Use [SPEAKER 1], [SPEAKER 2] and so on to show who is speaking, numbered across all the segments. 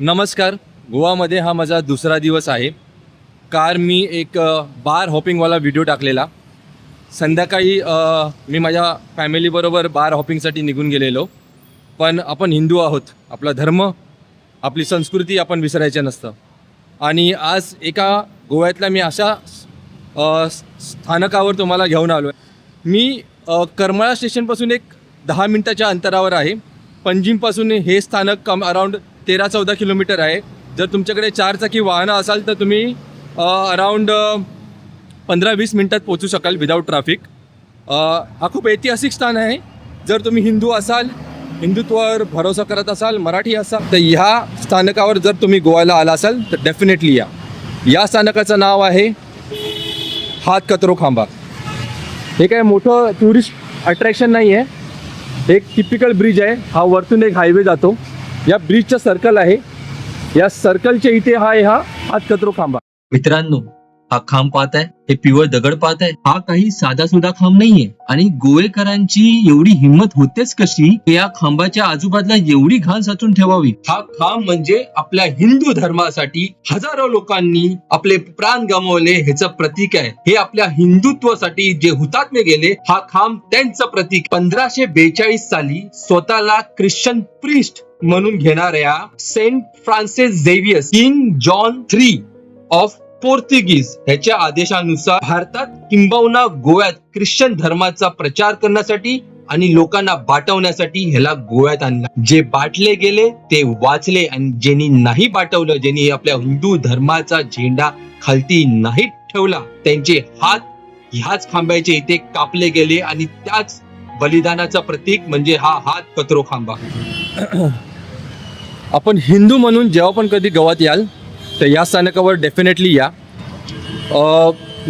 [SPEAKER 1] नमस्कार. गोवामध्ये हा माझा दुसरा दिवस आहे. कार मी एक बार हॉपिंगवाला व्हिडिओ टाकलेला. संध्याकाळी मी माझ्या फॅमिलीबरोबर बार हॉपिंगसाठी निघून गेलेलो. पण आपण हिंदू आहोत. आपला धर्म आपली संस्कृती आपण विसरायचं नसतं. आणि आज एका गोव्यातल्या मी अशा स्थानकावर तुम्हाला घेऊन आलो आहे मी करमळा करमाळा स्टेशनपासून एक दहा मिनटाच्या अंतरावर आहे. पणजीमपासून हे स्थानक कम अराऊंड तेरा चौदा किलोमीटर आहे. जर तुमच्याकडे चारचाकी वाहनं असाल तर तुम्ही अराऊंड पंधरा वीस मिनटात पोचू शकाल विदाऊट ट्रॅफिक हा खूप ऐतिहासिक स्थान आहे. जर तुम्ही हिंदू असाल हिंदुत्वावर भरोसा करत असाल मराठी असाल तर ह्या स्थानकावर जर तुम्ही गोव्याला आला असाल तर डेफिनेटली या. या स्थानकाचं नाव आहे हात कतरो खांबा. हे काय मोठं टुरिस्ट अट्रॅक्शन नाही आहे एक टिपिकल ब्रिज आहे. हा वरतून एक हायवे जातो. या ब्रिजचं सर्कल आहे. या सर्कलच्या इथे हा आहे हा हात खांबा.
[SPEAKER 2] मित्रांनो हा खांब पाहत आहे. हे पिवळ दगड पाहत आहे. हा काही साधा सुद्धा खांब नाहीये. आणि गोवेकरांची एवढी हिंमत होतेच कशी? या खांबाच्या आजूबाजूला एवढी घाण साचून ठेवावी. हा खांब म्हणजे आपल्या हिंदू धर्मासाठी हजारो लोकांनी आपले प्राण गमावले ह्याचं प्रतीक आहे. हे आपल्या हिंदुत्वासाठी जे हुतात्मे गेले हा खांब त्यांचं प्रतीक. पंधराशे बेचाळीस साली स्वतःला ख्रिश्चन प्रिस्ट म्हणून घेणाऱ्या saint Francis झेवियस king John three of Portuguese. ह्याच्या आदेशानुसार भारतात किंबहुना गोव्यात ख्रिश्चन धर्माचा प्रचार करण्यासाठी आणि लोकांना बाटवण्यासाठी ह्याला गोव्यात आणला. जे बाटले गेले ते वाचले आणि ज्यांनी नाही बाटवलं ज्यांनी आपल्या हिंदू धर्माचा झेंडा खालती नाही ठेवला त्यांचे हात ह्याच खांब्याचे इथे कापले गेले आणि त्याच बलिदानाचं प्रतीक म्हणजे हा हात कचरो खांबा
[SPEAKER 1] आपण हिंदू म्हणून जेव्हा पण कधी गोवात याल तर या स्थानकावर डेफिनेटली या.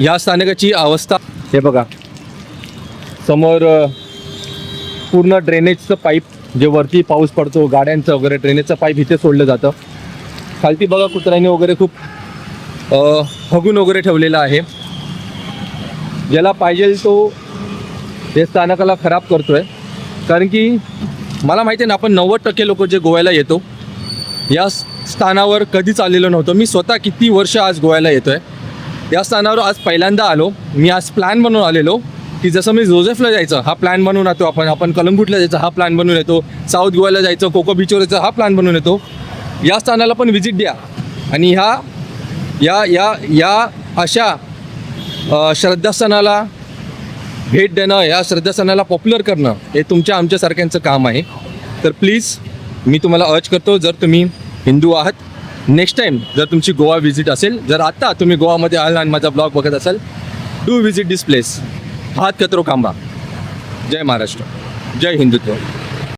[SPEAKER 1] या स्थानकाची अवस्था हे बघा. समोर पूर्ण ड्रेनेजचं पाईप जे वरती पाऊस पडतो गाड्यांचं वगैरे ड्रेनेजचं पाईप इथे सोडलं जातं. खालती बघा कुत्र्याने वगैरे खूप हगून वगैरे ठेवलेलं आहे. ज्याला पाहिजे तो हे स्थानकाला खराब करतोय. कारण की मला माहिती आहे ना आपण नव्वद टक्के लोक जे गोव्याला येतो या स्थानावर कधीच आलेलो नव्हतो. मी स्वतः किती वर्ष आज गोव्याला येतो आहे या स्थानावर आज पहिल्यांदा आलो. मी आज प्लॅन बनवून आलेलो की जसं मी जोझेफला जायचं हा प्लॅन बनवून येतो आपण. आपण कलंगूटला जायचं हा प्लॅन बनवून येतो. साऊथ गोव्याला जायचं कोको बीचवर जायचं हा प्लॅन बनवून येतो. या स्थानाला पण व्हिजिट द्या. आणि ह्या या या या अशा श्रद्धास्थानाला भेट देणं या श्रद्धासणाला पॉप्युलर करणं हे तुमच्या आमच्यासारख्यांचं काम आहे. तर प्लीज मी तुम्हाला अर्ज करतो जर तुम्ही हिंदू आहात नेक्स्ट टाईम जर तुमची गोवा व्हिजिट असेल जर आत्ता तुम्ही गोवामध्ये आला आणि माझा ब्लॉग बघत असाल डू व्हिजिट दिस प्लेस हात कतरो कांबा जय महाराष्ट्र. जय हिंदुत्व.